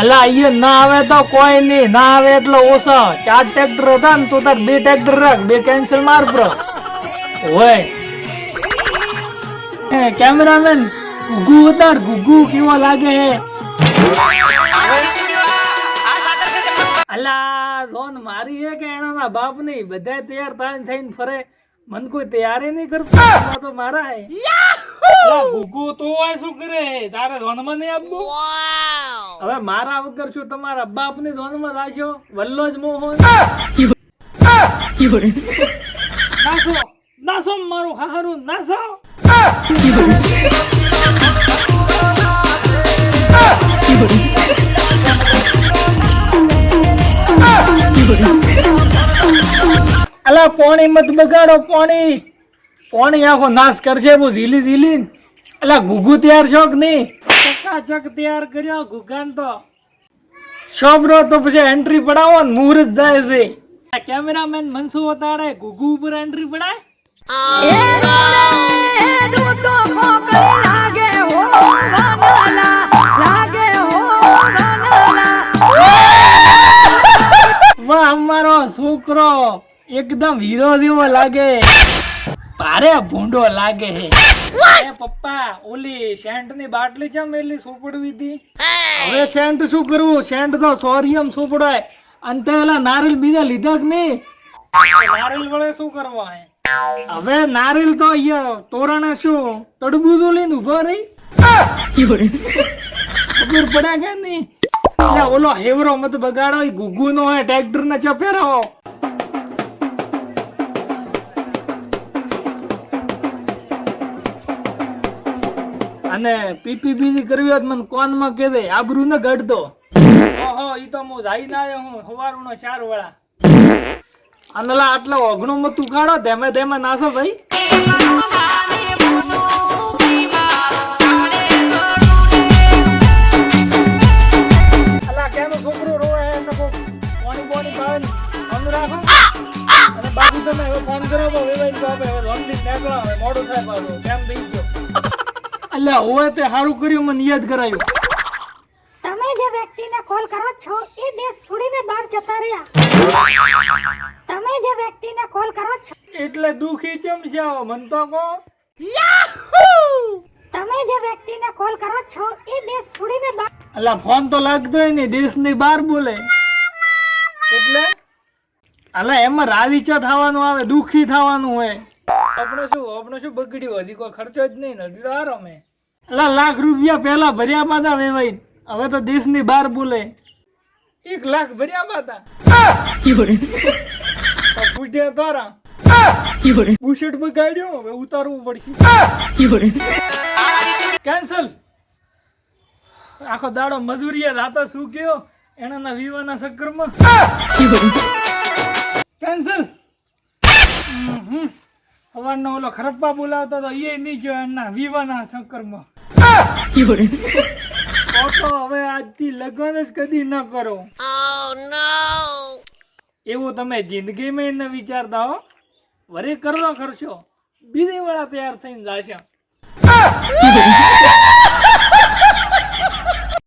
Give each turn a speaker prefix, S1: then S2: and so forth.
S1: અલા અહીંયા ના આવે તો કોઈ નહીં. ના આવે એટલે ઓછો. ચાર ટ્રેક્ટર હતા ને તું તાર બે ટ્રેક્ટર રાખ. બે કેન્સલ માર પ્રો ઓય. કેમેરામેન ગુગુ ઉતાર. ગુગુ કેવો લાગે? હે અલા જોન મારી હે કે એના બાપ નહીં. બધા તૈયાર થઈને થઈને ફરે. મન કોઈ તૈયારી નહીં કરતો. તો મારા હે. ગુગુ તો આ શું કરે? તારે ધોનમાં નહીં આપવું? હવે મારા વગર છું, તમારા બાપની ધોનમાં રાખ્યો, વલ્લો જ મોહન નાસો નાસો મારું હારું નાસો. અલા, પોણી મત બગાડો, પોણી. પોણી આખો નાશ કરશે બહુ ઝીલી ઝીલી અલા ગુગુ તૈયાર છો કે નહીં? ચકાચક તૈયાર કર્યો ગુગાન તો શોભનો તો પછી એન્ટ્રી પડાવો ને મુહૂર્ત જાય છે. કેમેરામેન મનસુ વતાડે ગુગુ ઉપર એન્ટ્રી પડાય? વાહ, અમારો છોકરો એકદમ હીરો જેવો લાગે. ભારે ભૂંડો લાગે હે. એ પપ્પા ઓલી સેન્ટની બાટલી છે મેલી સોપડવી હતી હવે સેન્ટ શું કરવું? સેન્ટ તો સોરિયમ સોપડાય. અને ઓલા નારિયેલ બીજા લીધા કે નહીં? નારિયેલ વડે શું કરવા હે? હવે નારિયેલ તો અહીંયા તોરણે શું તડબૂદું લઈને ઊભો રહી? ખબર પડે કે નહીં? ઓલો હેવરો મત બગાડો ગુગુ નો હોય ટ્રેક્ટર ને ચપેરાવો. અને પીપી બીજી કરવી હોત મને કોનમાં કે દે? આબરૂ ન ગઢતો ઓહો, ઈ તો હું જાઈ ના આવ્યો હું સવારનો ચાર વાળા અનલા આટલા ઓગણો માં તું કાઢો, ધેમે ધેમે નાસો ભાઈ. અલા, કેનો છોકરો રોવે હે? ને કોક પાણી પાણી બાપુ તમે હવે ફોન કરો તો વેવાઈ તો હવે લોનલી નીકળો હવે મોડું થાય પાછું. કેમ થઈ ગયો? અલ્યા હોય તે સારું કર્યું મને યાદ કરાયું.
S2: તમે જે વ્યક્તિને કોલ કરો છો એ દેશ છોડીને બહાર જતા રહ્યા. તમે જે વ્યક્તિને કોલ કરો છો
S1: એટલે દુખી ચમ છો મન તો કહો.
S2: તમે જે વ્યક્તિને કોલ કરો છો એ દેશ છોડીને બહાર
S1: અલા ફોન તો લાગતો ને દેશની બહાર બોલે. એટલે? અલે એમાં રાવીચા થવાનું આવે દુખી થવાનું હોય. આપણે શું આપણે શું બગડ્યું? હજી કોઈ ખર્ચો જ નહીં હજી તો આરામે અલા લાખ રૂપિયા પહેલા ભર્યા પાતા વેવાઈ હવે તો દેશની બહાર બોલે. એક લાખ ભર્યા પાતા પૂછ્યા તારા. બુશેટ બગાડ્યો હવે ઉતારવું પડશે. કેન્સલ. આખો દાડો મજૂરીએ રાતા શું કયો? એના વિવાના ચક્કરમાં. કેન્સલ. સવારનો ઓલો ખરપ્પા બોલાવતો તો એ નહીં ગયો એના વિવાના શંકરમાં તો તો હવે આજથી લગ્ન જ કદી ન કરો. એવું તમે જિંદગીમાં ન વિચારતા હો. વરે કરતો ખર્ચો. બીજી વાળા તૈયાર થઈને જાશે.